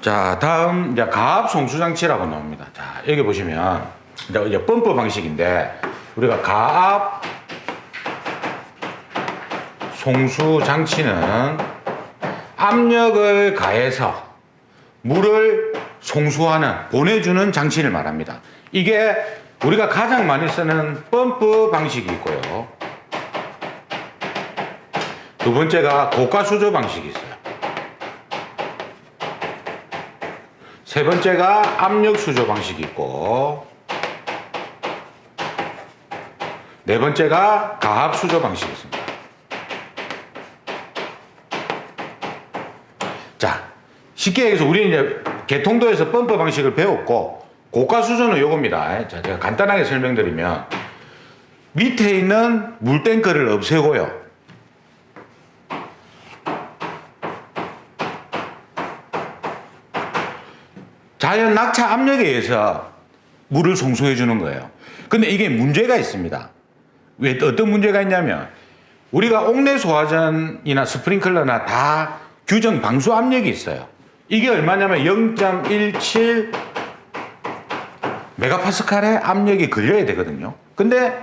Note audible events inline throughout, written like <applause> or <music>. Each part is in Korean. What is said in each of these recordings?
자, 다음 이제 가압 송수 장치라고 나옵니다. 자, 여기 보시면 이제 이제 펌프 방식인데 우리가 가압 송수 장치는 압력을 가해서 물을 송수하는 보내주는 장치를 말합니다. 이게 우리가 가장 많이 쓰는 펌프 방식이 있고요. 두 번째가 고가 수조 방식이 있어요. 세 번째가 압력 수조 방식이 있고 네 번째가 가압 수조 방식이 있습니다. 자, 쉽게 얘기해서 우리는 이제 개통도에서 펌프 방식을 배웠고 고가 수조는 요겁니다. 자, 제가 간단하게 설명드리면 밑에 있는 물탱크를 없애고요. 자연 낙차 압력에 의해서 물을 송수해 주는 거예요. 근데 이게 문제가 있습니다. 왜 어떤 문제가 있냐면 우리가 옥내 소화전이나 스프링클러나 다 규정 방수 압력이 있어요. 이게 얼마냐면 0.17 메가파스칼의 압력이 걸려야 되거든요. 근데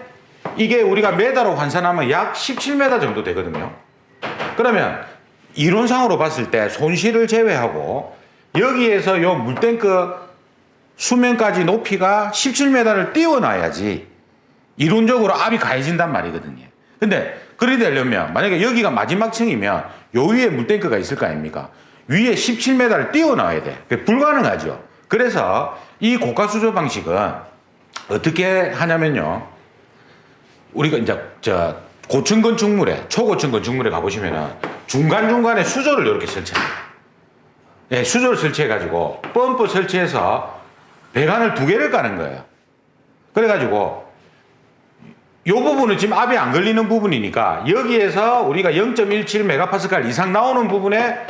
이게 우리가 메다로 환산하면 약 17메다 정도 되거든요. 그러면 이론상으로 봤을 때 손실을 제외하고 여기에서 요 물탱크 수면까지 높이가 17m를 띄워놔야지 이론적으로 압이 가해진단 말이거든요. 근데 그리 되려면 만약에 여기가 마지막 층이면 요 위에 물탱크가 있을 거 아닙니까? 위에 17m를 띄워놔야 돼. 불가능하죠. 그래서 이 고가 수조 방식은 어떻게 하냐면요. 우리가 이제 저 고층 건축물에 초고층 건축물에 가보시면은 중간 중간에 수조를 이렇게 설치합니다. 예, 수조를 설치해 가지고 펌프 설치해서 배관을 두 개를 까는 거예요. 그래 가지고 요 부분은 지금 압이 안 걸리는 부분이니까 여기에서 우리가 0.17 메가파스칼 이상 나오는 부분에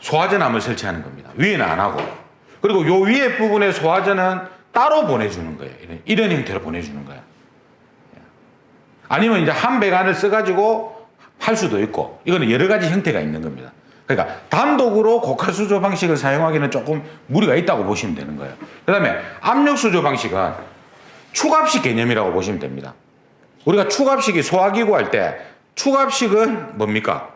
소화전함을 설치하는 겁니다. 위에는 안 하고. 그리고 요 위에 부분에 소화전은 따로 보내주는 거예요. 이런, 이런 형태로 보내주는 거예요. 아니면 이제 한 배관을 써가지고 할 수도 있고, 이거는 여러 가지 형태가 있는 겁니다. 그러니까 단독으로 고가수조 방식을 사용하기는 조금 무리가 있다고 보시면 되는 거예요. 그 다음에 압력 수조 방식은 축압식 개념이라고 보시면 됩니다. 우리가 축압식이 소화기구 할때 축압식은 뭡니까?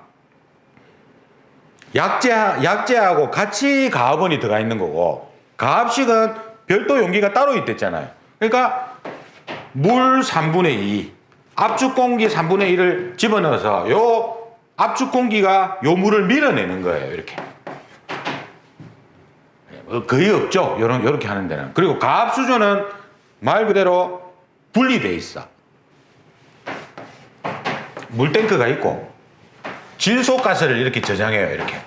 약재, 약재하고 같이 가압원이 들어가 있는 거고 가압식은 별도 용기가 따로 있댔잖아요. 그러니까 물 3분의 2, 압축 공기 3분의 1을 집어넣어서 요 압축 공기가 요 물을 밀어내는 거예요. 이렇게. 어, 거의 없죠. 요런, 요렇게 하는 데는. 그리고 가압 수조는 말 그대로 분리돼 있어. 물탱크가 있고 질소가스를 이렇게 저장해요. 이렇게.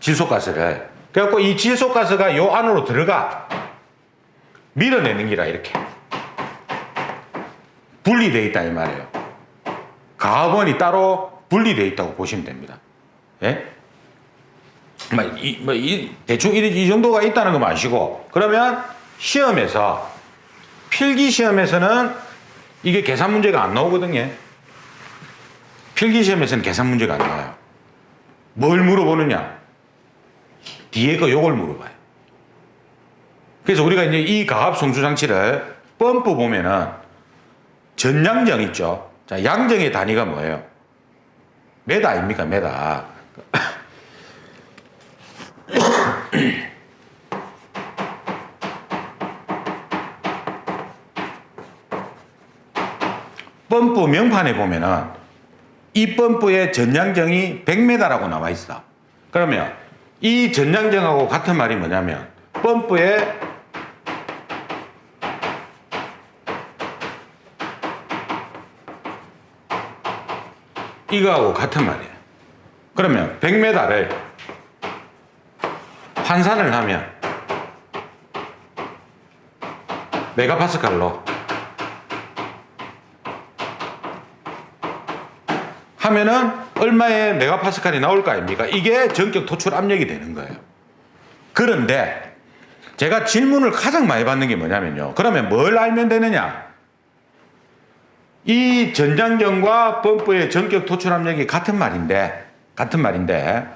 질소가스를. 그래갖고 이 질소가스가 요 안으로 들어가. 밀어내는 기라 이렇게. 분리돼 있다 이 말이에요. 가업원이 따로 분리돼 있다고 보시면 됩니다. 예? 뭐, 이, 뭐, 이, 대충 이, 이 정도가 있다는 거 마시고, 그러면 시험에서, 필기 시험에서는 이게 계산 문제가 안 나오거든요. 필기 시험에서는 계산 문제가 안 나와요. 뭘 물어보느냐? 뒤에 거 요걸 물어봐요. 그래서 우리가 이제 이 가압 송수 장치를 펌프 보면은 전양정 있죠. 자, 양정의 단위가 뭐예요? 메다 아닙니까? 메다. <coughs> 펌프 명판에 보면은 이 펌프의 전양정이 100m라고 나와 있어. 그러면 이 전양정하고 같은 말이 뭐냐면 펌프의 이거하고 같은 말이에요. 그러면 100m를 환산을 하면 메가파스칼로 하면은 얼마의 메가파스칼이 나올 거 아닙니까? 이게 전격 토출 압력이 되는 거예요. 그런데 제가 질문을 가장 많이 받는 게 뭐냐면요. 그러면 뭘 알면 되느냐? 이 전장경과 펌프의 전격 토출 압력이 같은 말인데, 같은 말인데,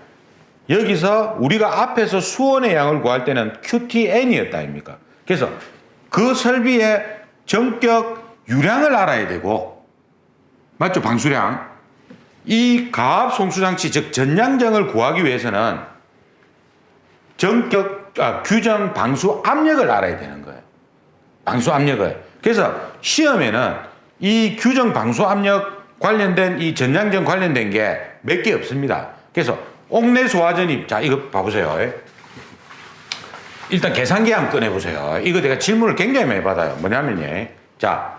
여기서 우리가 앞에서 수원의 양을 구할 때는 QTN이었다 아닙니까? 그래서 그 설비의 전격 유량을 알아야 되고 맞죠? 방수량. 이 가압 송수장치 즉 전량정을 구하기 위해서는 전격 아, 규정 방수 압력을 알아야 되는 거예요. 방수 압력을. 그래서 시험에는 이 규정 방수 압력 관련된 이 전량정 관련된 게 몇 개 없습니다. 그래서 옥내 소화전입 자 이거 봐보세요. 일단 계산기 한번 꺼내보세요. 이거 내가 질문을 굉장히 많이 받아요. 뭐냐면요. 자,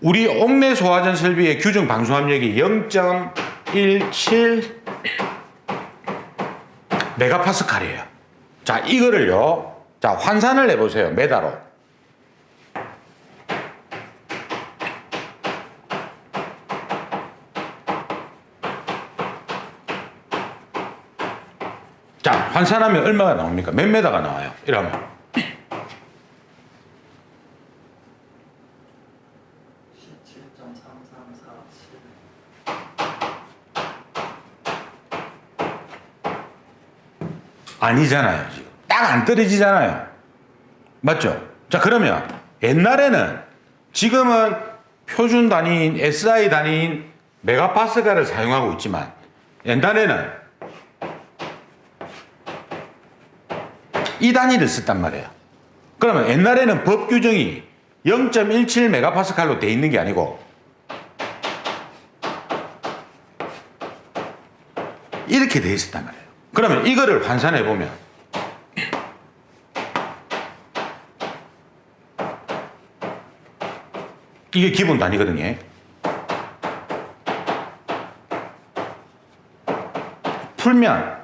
우리 옥내 소화전 설비의 규정 방수 압력이 0.17 메가파스칼이에요. 자, 이거를요. 자, 환산을 해보세요. 메다로. 자, 환산하면 얼마가 나옵니까? 몇 메다가 나와요? 이러면. 17.3347 아니잖아요, 지금. 딱 안 떨어지잖아요. 맞죠? 자, 그러면 옛날에는 지금은 표준 단위인 SI 단위인 메가파스칼을 사용하고 있지만 옛날에는 이 단위를 썼단 말이에요. 그러면 옛날에는 법 규정이 0.17 메가파스칼로 돼 있는 게 아니고 이렇게 돼 있었단 말이에요. 그러면 이거를 환산해 보면 이게 기본 단위거든요. 풀면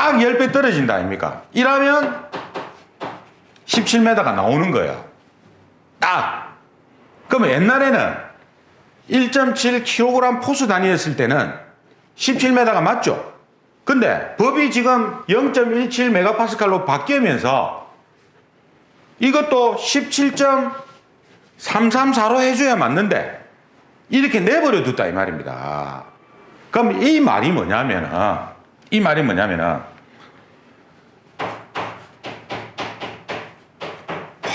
딱 10배 떨어진다 아닙니까? 이러면 17m가 나오는 거예요. 딱. 그러면 옛날에는 1.7kg 포수 단위였을 때는 17m가 맞죠? 근데 법이 지금 0.17 메가파스칼로 바뀌면서 이것도 17.334로 해줘야 맞는데 이렇게 내버려 뒀다 이 말입니다. 그럼 이 말이 뭐냐면은 이 말이 뭐냐면은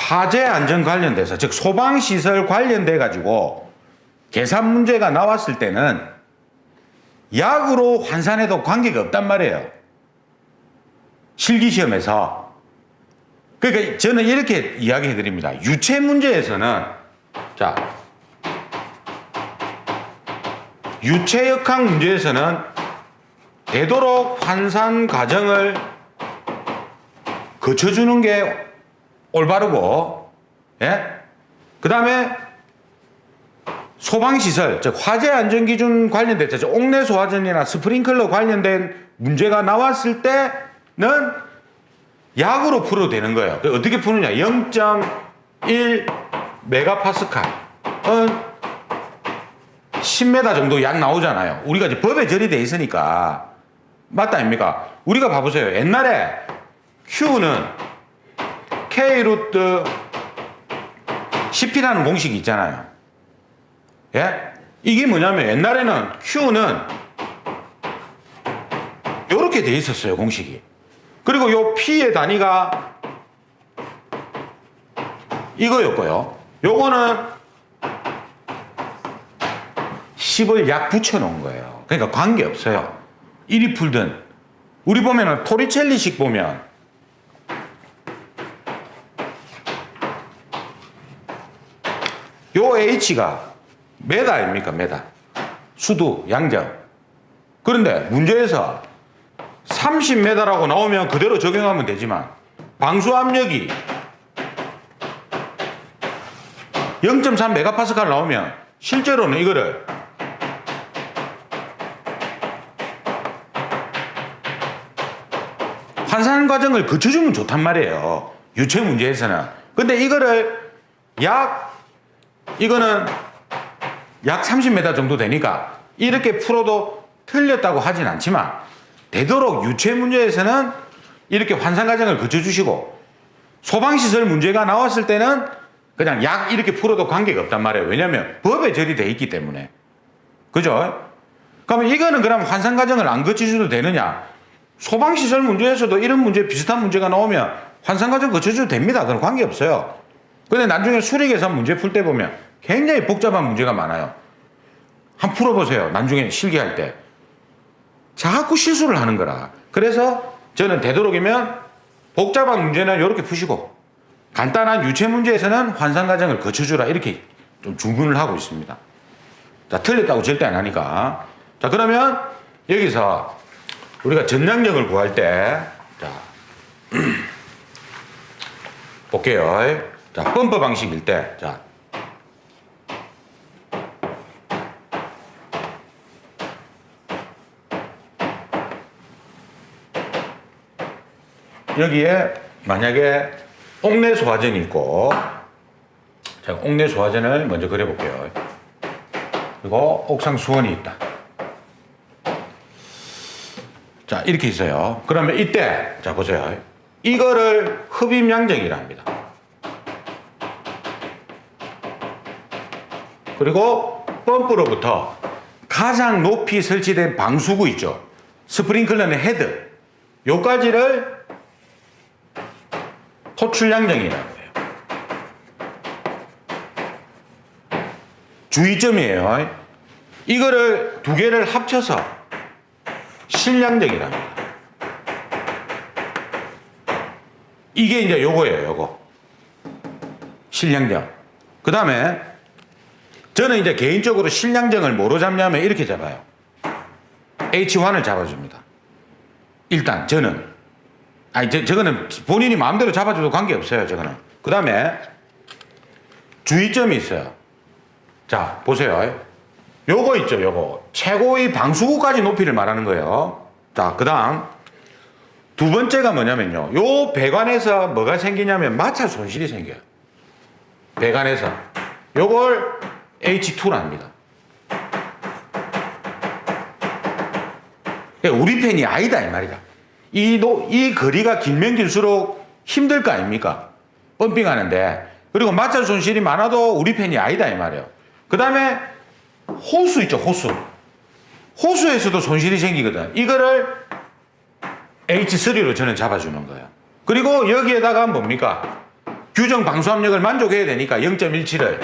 화재 안전 관련돼서 즉 소방 시설 관련돼 가지고 계산 문제가 나왔을 때는 약으로 환산해도 관계가 없단 말이에요. 실기 시험에서. 그러니까 저는 이렇게 이야기해 드립니다. 유체 문제에서는 자 유체 역학 문제에서는 되도록 환산 과정을 거쳐주는 게 올바르고, 예? 그 다음에 소방시설, 즉 화재 안전 기준 관련돼서 즉 옥내 소화전이나 스프링클러 관련된 문제가 나왔을 때는 약으로 풀어도 되는 거예요. 그 어떻게 푸느냐? 0.1 메가파스칼. 은 10m 정도 약 나오잖아요. 우리가 이제 법에 절이돼 있으니까. 맞다 아닙니까? 우리가 봐보세요. 옛날에 Q는 K 루트 10이라는 공식이 있잖아요. 예? 이게 뭐냐면 옛날에는 Q는 이렇게 돼 있었어요, 공식이. 그리고 요 P의 단위가 이거였고요. 요거는 10을 약 붙여놓은 거예요. 그러니까 관계없어요. 이리 풀든. 우리 보면은 토리첼리식 보면 요 H가 메다 아닙니까? 메다. 수두, 양정. 그런데 문제에서 30m라고 나오면 그대로 적용하면 되지만 방수 압력이 0.3 메가파스칼 나오면 실제로는 이거를 환산 과정을 거쳐주면 좋단 말이에요. 유체 문제에서는. 근데 이거를 약, 이거는 약 30m 정도 되니까 이렇게 풀어도 틀렸다고 하진 않지만 되도록 유체 문제에서는 이렇게 환산 과정을 거쳐주시고 소방시설 문제가 나왔을 때는 그냥 약 이렇게 풀어도 관계가 없단 말이에요. 왜냐하면 법에 절이 돼 있기 때문에. 그죠? 그러면 이거는 그럼 환산 과정을 안 거쳐줘도 되느냐? 소방시설 문제에서도 이런 문제, 비슷한 문제가 나오면 환산 과정 거쳐줘도 됩니다. 그건 관계없어요. 근데 나중에 수리계산 문제 풀 때 보면 굉장히 복잡한 문제가 많아요. 한번 풀어보세요. 나중에 실기할 때. 자꾸 실수를 하는 거라. 그래서 저는 되도록이면 복잡한 문제는 이렇게 푸시고 간단한 유체 문제에서는 환산 과정을 거쳐주라 이렇게 좀 주문을 하고 있습니다. 자 틀렸다고 절대 안 하니까. 자 그러면 여기서 우리가 전량력을 구할 때 자. <clears throat> 볼게요. 자, 펌프 방식일 때, 자. 여기에 만약에 옥내 소화전이 있고, 자, 옥내 소화전을 먼저 그려볼게요. 그리고 옥상 수원이 있다. 자, 이렇게 있어요. 그러면 이때, 자, 보세요. 이거를 흡입량정이라 합니다. 그리고 펌프로부터 가장 높이 설치된 방수구 있죠. 스프링클러의 헤드. 요까지를 토출량정이라고 해요. 주의점이에요. 이거를 두 개를 합쳐서 실량정이랍니다. 이게 이제 요거예요, 요거. 실량정. 그 다음에 저는 이제 개인적으로 실량정을 뭐로 잡냐면 이렇게 잡아요. H1을 잡아줍니다. 일단 저는 아니 저, 저거는 본인이 마음대로 잡아줘도 관계없어요. 저거는. 그 다음에 주의점이 있어요. 자 보세요. 요거 있죠. 요거 최고의 방수구까지 높이를 말하는 거예요. 자 그 다음 두 번째가 뭐냐면요. 요 배관에서 뭐가 생기냐면 마찰 손실이 생겨요. 배관에서 요걸 H2라 합니다. 그러니까 우리 팬이 아니다 이 말이다. 이, 노, 이 거리가 길면 길수록 힘들 거 아닙니까? 펌핑하는데 그리고 마찰 손실이 많아도 우리 팬이 아니다 이 말이에요. 그 다음에 호수 있죠 호수. 호수에서도 손실이 생기거든. 이거를 H3로 저는 잡아주는 거예요. 그리고 여기에다가 뭡니까? 규정 방수압력을 만족해야 되니까 0.17을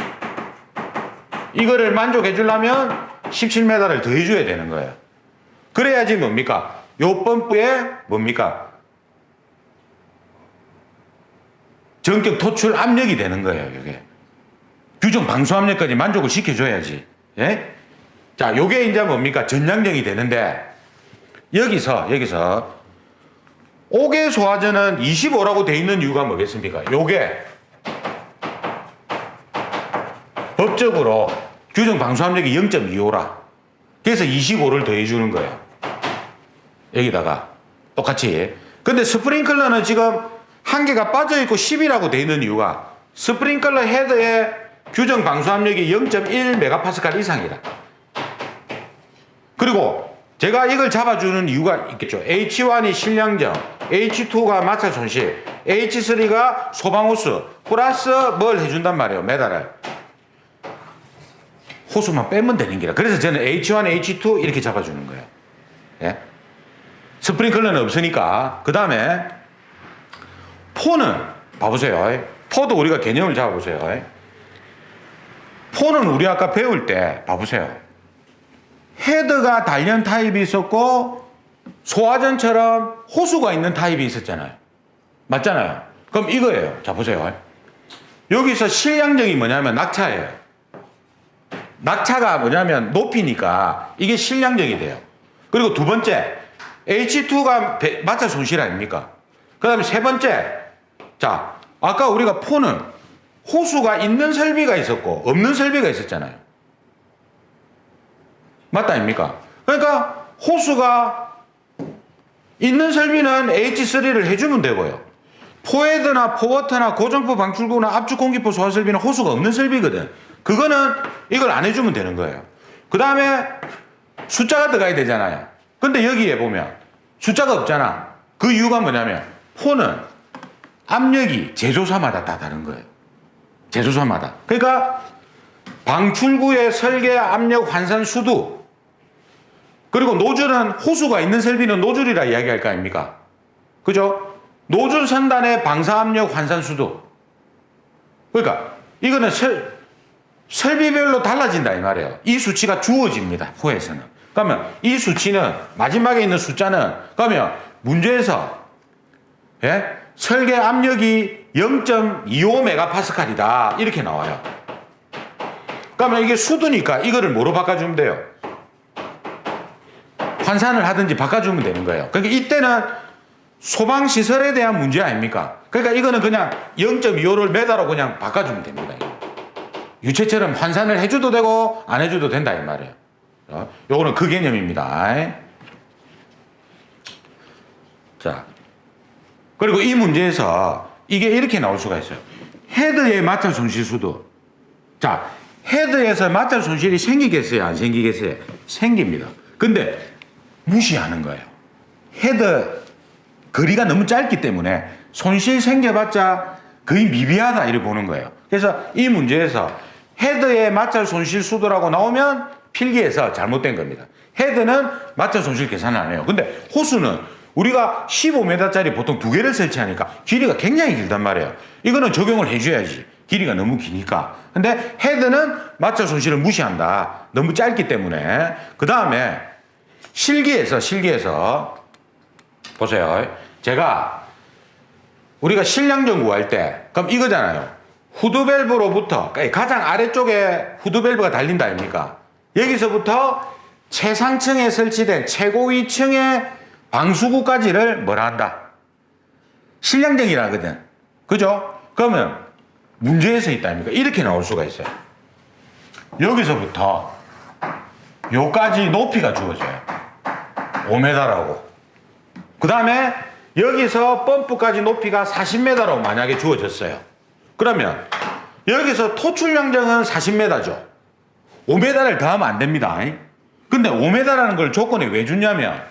이거를 만족해 주려면 17m를 더 해 줘야 되는 거예요. 그래야지 뭡니까? 요 펌프에 뭡니까? 전격 토출 압력이 되는 거예요, 이게. 규정 방수 압력까지 만족을 시켜 줘야지. 예? 자, 요게 이제 뭡니까? 전량정이 되는데, 여기서, 여기서, 옥의 소화전은 25라고 돼 있는 이유가 뭐겠습니까? 요게, 법적으로 규정 방수압력이 0.25라. 그래서 25를 더해 주는 거예요. 여기다가 똑같이. 근데 스프링클러는 지금 한 개가 빠져 있고 10이라고 돼 있는 이유가 스프링클러 헤드의 규정 방수압력이 0.1메가파스칼 이상이라. 그리고 제가 이걸 잡아주는 이유가 있겠죠. H1이 실량정, H2가 마찰 손실, H3가 소방호스, 플러스 뭘 해준단 말이에요. 메달을. 호수만 빼면 되는 기라. 그래서 저는 H1, H2 이렇게 잡아주는 거예요. 예? 스프링클러는 없으니까. 그 다음에 포는 봐보세요. 포도 우리가 개념을 잡아보세요. 포는 우리 아까 배울 때 봐보세요. 헤드가 단련 타입이 있었고 소화전처럼 호수가 있는 타입이 있었잖아요. 맞잖아요. 그럼 이거예요. 자 보세요. 여기서 실량적이 뭐냐면 낙차예요. 낙차가 뭐냐면 높이니까 이게 실량적이 돼요. 그리고 두 번째, H2가 마찰 손실 아닙니까? 그 다음에 세 번째, 자, 아까 우리가 포는 호수가 있는 설비가 있었고 없는 설비가 있었잖아요. 맞다 아닙니까? 그러니까 호수가 있는 설비는 H3를 해주면 되고요. 포헤드나 포워터나 고정포 방출구나 압축 공기포 소화 설비는 호수가 없는 설비거든. 그거는 이걸 안 해주면 되는 거예요. 그 다음에 숫자가 들어가야 되잖아요. 근데 여기에 보면 숫자가 없잖아. 그 이유가 뭐냐면 포는 압력이 제조사마다 다 다른 거예요. 제조사마다. 그러니까 방출구의 설계 압력 환산 수도 그리고 노즐은 호수가 있는 설비는 노즐이라 이야기할 거 아닙니까? 그죠? 노즐 선단의 방사압력 환산 수도. 그러니까 이거는 설, 설비별로 달라진다 이 말이에요. 이 수치가 주어집니다. 호에서는. 그러면 이 수치는 마지막에 있는 숫자는 그러면 문제에서 예? 설계 압력이 0.25메가파스칼이다 이렇게 나와요. 그러면 이게 수두니까 이거를 뭐로 바꿔주면 돼요? 환산을 하든지 바꿔주면 되는 거예요. 그러니까 이때는 소방 시설에 대한 문제 아닙니까? 그러니까 이거는 그냥 0.25를 메다로 그냥 바꿔주면 됩니다. 유체처럼 환산을 해줘도 되고 안 해줘도 된다 이 말이에요. 어? 요거는 그 개념입니다. 자, 그리고 이 문제에서 이게 이렇게 나올 수가 있어요. 헤드의 마찰 손실 수도. 자, 헤드에서 마찰 손실이 생기겠어요? 안 생기겠어요? 생깁니다. 근데 무시하는 거예요. 헤드 거리가 너무 짧기 때문에 손실 생겨봤자 거의 미비하다 이렇게 보는 거예요. 그래서 이 문제에서 헤드의 마찰 손실 수도라고 나오면 필기에서 잘못된 겁니다. 헤드는 마찰 손실 계산을 안 해요. 근데 호수는 우리가 15m짜리 보통 두 개를 설치하니까 길이가 굉장히 길단 말이에요. 이거는 적용을 해줘야지. 길이가 너무 기니까. 근데 헤드는 마찰 손실을 무시한다. 너무 짧기 때문에. 그 다음에 실기에서, 실기에서 보세요. 제가 우리가 실량전 구할 때, 그럼 이거잖아요. 후드밸브로부터, 그러니까 가장 아래쪽에 후드밸브가 달린다 아닙니까? 여기서부터 최상층에 설치된 최고위층의 방수구까지를 뭐라 한다? 실량정이라 하거든. 그죠? 그러면 문제에서 있다 아닙니까? 이렇게 나올 수가 있어요. 여기서부터 요까지 높이가 주어져요. 5m라고. 그 다음에 여기서 펌프까지 높이가 40m로 만약에 주어졌어요. 그러면 여기서 토출량정은 40m죠. 5m를 더하면 안 됩니다. 근데 5m라는 걸 조건에 왜 주냐면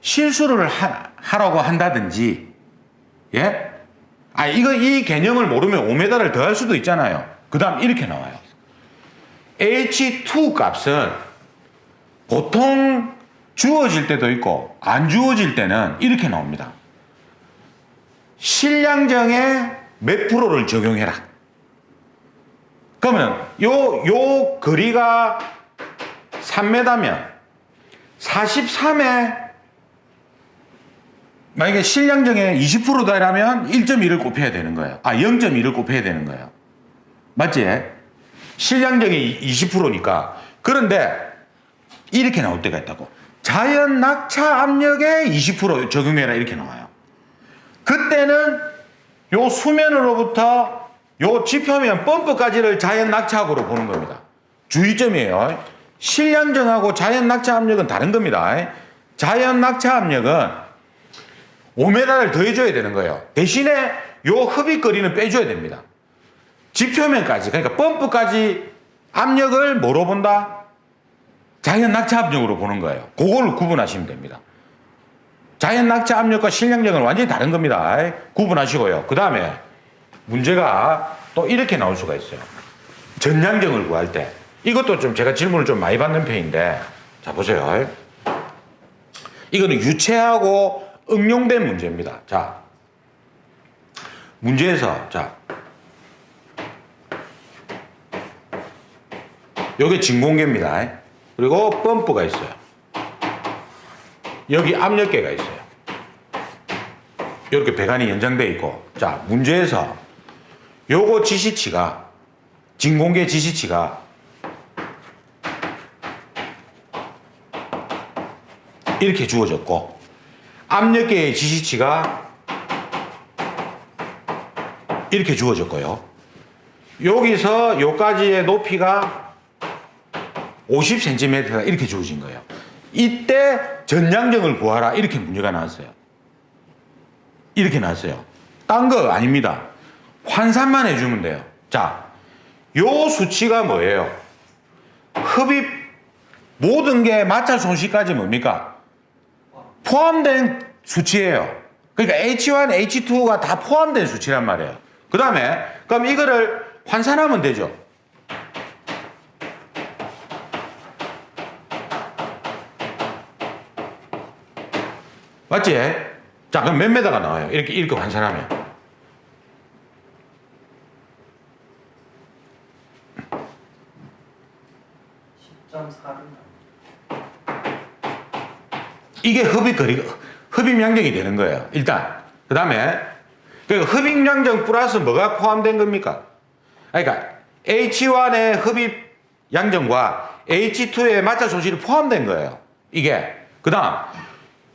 실수를 하, 라고 한다든지 예? 아 이거 이 개념을 모르면 5m를 더할 수도 있잖아요. 그 다음 이렇게 나와요. H2 값은 보통 주어질 때도 있고 안 주어질 때는 이렇게 나옵니다. 실량정에 몇 프로를 적용해라. 그러면 요, 요 거리가 3m면 43에 만약에 실량정에 20%다라면 1.1을 곱해야 되는 거예요. 아, 0.1을 곱해야 되는 거예요. 맞지? 실량정이 20%니까. 그런데 이렇게 나올 때가 있다고. 자연 낙차 압력에 20% 적용해라 이렇게 나와요. 그때는 요 수면으로부터 요 지표면 펌프까지를 자연 낙차압으로 보는 겁니다. 주의점이에요. 실량정하고 자연 낙차 압력은 다른 겁니다. 자연 낙차 압력은 5m를 더해줘야 되는 거예요. 대신에 요 흡입거리는 빼줘야 됩니다. 지표면까지, 그러니까 펌프까지 압력을 뭐로 본다? 자연 낙차 압력으로 보는 거예요. 그걸 구분하시면 됩니다. 자연 낙차 압력과 실량력은 완전히 다른 겁니다. 구분하시고요. 그 다음에 문제가 또 이렇게 나올 수가 있어요. 전량정을 구할 때. 이것도 좀 제가 질문을 좀 많이 받는 편인데, 자, 보세요. 이거는 유체하고 응용된 문제입니다. 자, 문제에서, 자, 여기 진공계입니다. 그리고 펌프가 있어요. 여기 압력계가 있어요. 이렇게 배관이 연장되어 있고, 자, 문제에서 요거 지시치가, 진공계 지시치가 이렇게 주어졌고, 압력계의 지시치가 이렇게 주어졌고요. 여기서 요까지의 높이가 50cm가 이렇게 주어진 거예요. 이때 전량정을 구하라 이렇게 문제가 나왔어요. 이렇게 나왔어요. 딴 거 아닙니다. 환산만 해주면 돼요. 자, 요 수치가 뭐예요? 흡입 모든 게 마찰 손실까지 뭡니까? 포함된 수치예요. 그러니까 H1, H2가 다 포함된 수치란 말이에요. 그 다음에 그럼 이거를 환산하면 되죠. 맞지? 자, 그럼 몇 메다가 나와요? 이렇게 이렇게 환산하면. 10.4를 이게 흡입 거리, 흡입 양정이 되는 거예요. 일단. 그 다음에, 그 흡입 양정 플러스 뭐가 포함된 겁니까? 그러니까, H1의 흡입 양정과 H2의 마찰 손실이 포함된 거예요. 이게. 그 다음,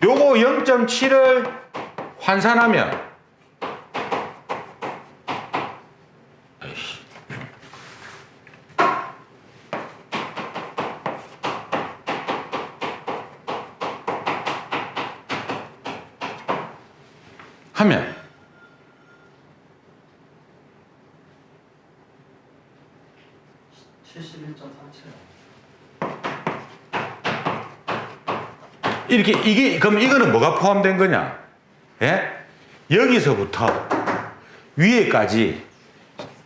요거 0.7을 환산하면. 하면, 이렇게, 이게, 그럼 이거는 뭐가 포함된 거냐? 예? 여기서부터 위에까지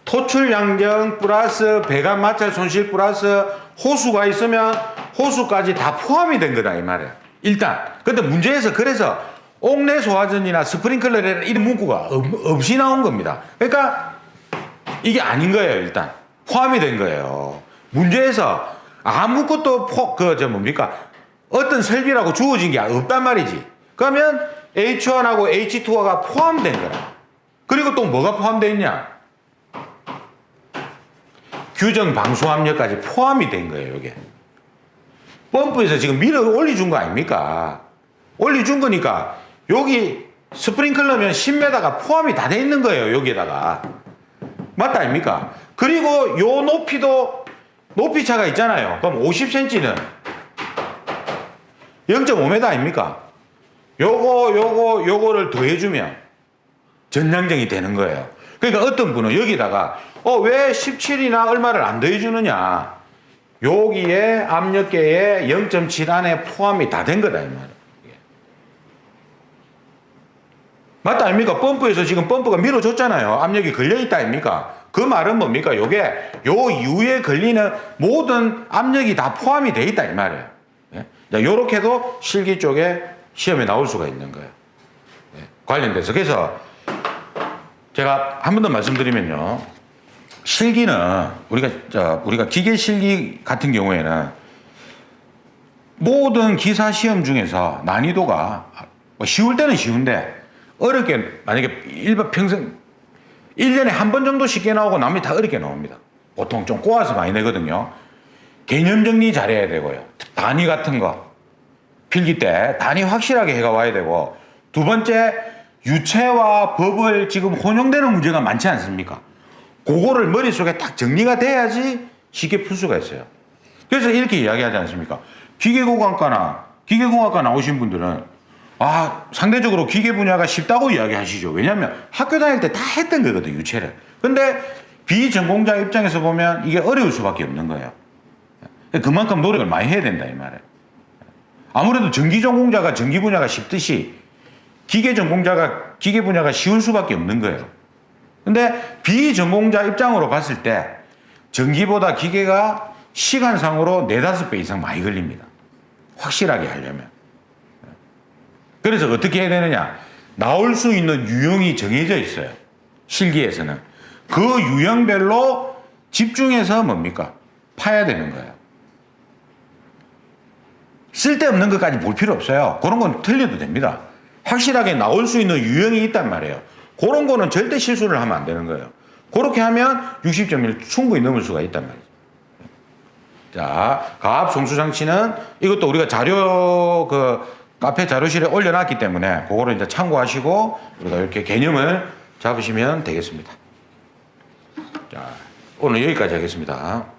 토출 양정 플러스 배관 마찰 손실 플러스 호수가 있으면 호수까지 다 포함이 된 거다 이 말이야. 일단 근데 문제에서 그래서 옥내 소화전이나 스프링클러라는 이런 문구가 없, 없이 나온 겁니다. 그러니까 이게 아닌 거예요 일단 포함이 된 거예요. 문제에서 아무것도 포, 그 저 뭡니까 어떤 설비라고 주어진 게 없단 말이지. 그러면 H1하고 H2가 포함된 거라. 그리고 또 뭐가 포함되어 있냐? 규정 방수 압력까지 포함이 된 거예요, 이게. 펌프에서 지금 밀어 올려준 거 아닙니까? 올려준 거니까 여기 스프링클러면 10m가 포함이 다 돼 있는 거예요, 여기에다가. 맞다 아닙니까? 그리고 요 높이도 높이 차가 있잖아요. 그럼 50cm는 0.5m 아닙니까? 요거 요거 요거를 더해주면 전량정이 되는 거예요. 그러니까 어떤 분은 여기다가 어 왜 17이나 얼마를 안 더해주느냐? 여기에 압력계에 0.7 안에 포함이 다 된 거다 이. 이게. 맞다 아닙니까? 펌프에서 지금 펌프가 밀어줬잖아요. 압력이 걸려 있다 아닙니까? 그 말은 뭡니까? 요게 요 이후에 걸리는 모든 압력이 다 포함이 돼 있다 이 말이에요. 예? 자, 요렇게 도 실기 쪽에 시험에 나올 수가 있는 거예요. 예, 관련돼서. 그래서 제가 한 번 더 말씀드리면요. 실기는 우리가, 저, 우리가 기계 실기 같은 경우에는 모든 기사 시험 중에서 난이도가 뭐 쉬울 때는 쉬운데 어렵게 만약에 일반 평생 1년에 한 번 정도 쉽게 나오고 남이 다 어렵게 나옵니다. 보통 좀 꼬아서 많이 내거든요. 개념 정리 잘해야 되고요. 단위 같은 거 필기 때 단위 확실하게 해가 와야 되고 두 번째 유체와 법을 지금 혼용되는 문제가 많지 않습니까? 그거를 머릿속에 딱 정리가 돼야지 쉽게 풀 수가 있어요. 그래서 이렇게 이야기하지 않습니까? 기계공학과나 기계공학과 나오신 분들은 아 상대적으로 기계 분야가 쉽다고 이야기하시죠. 왜냐하면 학교 다닐 때 다 했던 거거든 유체를. 근데 비전공자 입장에서 보면 이게 어려울 수밖에 없는 거예요. 그만큼 노력을 많이 해야 된다 이 말이에요. 아무래도 전기 전공자가 전기 분야가 쉽듯이 기계 전공자가 기계 분야가 쉬울 수밖에 없는 거예요. 근데 비전공자 입장으로 봤을 때 전기보다 기계가 시간상으로 네다섯 배 이상 많이 걸립니다. 확실하게 하려면. 그래서 어떻게 해야 되느냐? 나올 수 있는 유형이 정해져 있어요. 실기에서는. 그 유형별로 집중해서 뭡니까? 파야 되는 거예요. 쓸데없는 것까지 볼 필요 없어요. 그런 건 틀려도 됩니다. 확실하게 나올 수 있는 유형이 있단 말이에요. 그런 거는 절대 실수를 하면 안 되는 거예요. 그렇게 하면 60점을 충분히 넘을 수가 있단 말이죠. 자, 가압 송수 장치는 이것도 우리가 자료 그 카페 자료실에 올려놨기 때문에 그거를 이제 참고하시고 우리가 이렇게 개념을 잡으시면 되겠습니다. 자, 오늘 여기까지 하겠습니다.